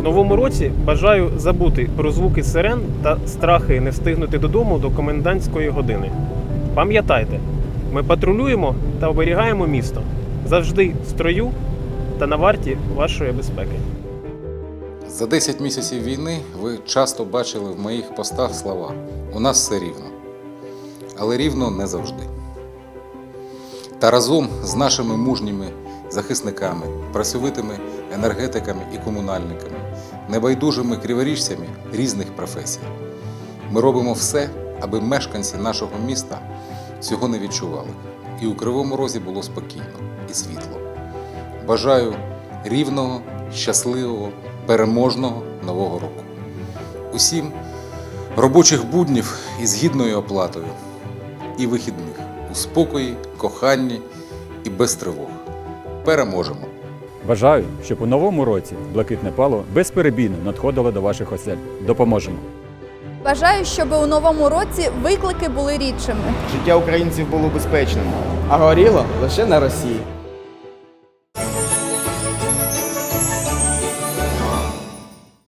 В новому році бажаю забути про звуки сирен та страхи не встигнути додому до комендантської години. Пам'ятайте, ми патрулюємо та оберігаємо місто завжди в строю та на варті вашої безпеки. За 10 місяців війни ви часто бачили в моїх постах слова У нас все рівно. Але рівно не завжди. Та разом з нашими мужніми захисниками, працьовитими енергетиками і комунальниками, небайдужими криворіжцями різних професій. Ми робимо все, аби мешканці нашого міста цього не відчували. І у Кривому Розі було спокійно і світло. Бажаю рівного, щасливого, переможного нового року. Усім робочих буднів із гідною оплатою і вихідних у спокої, коханні і без тривог. Переможемо! Бажаю, щоб у новому році блакитне пало безперебійно надходило до ваших осель. Допоможемо. Бажаю, щоб у новому році виклики були рідшими. Життя українців було безпечним, а горіло лише на Росії.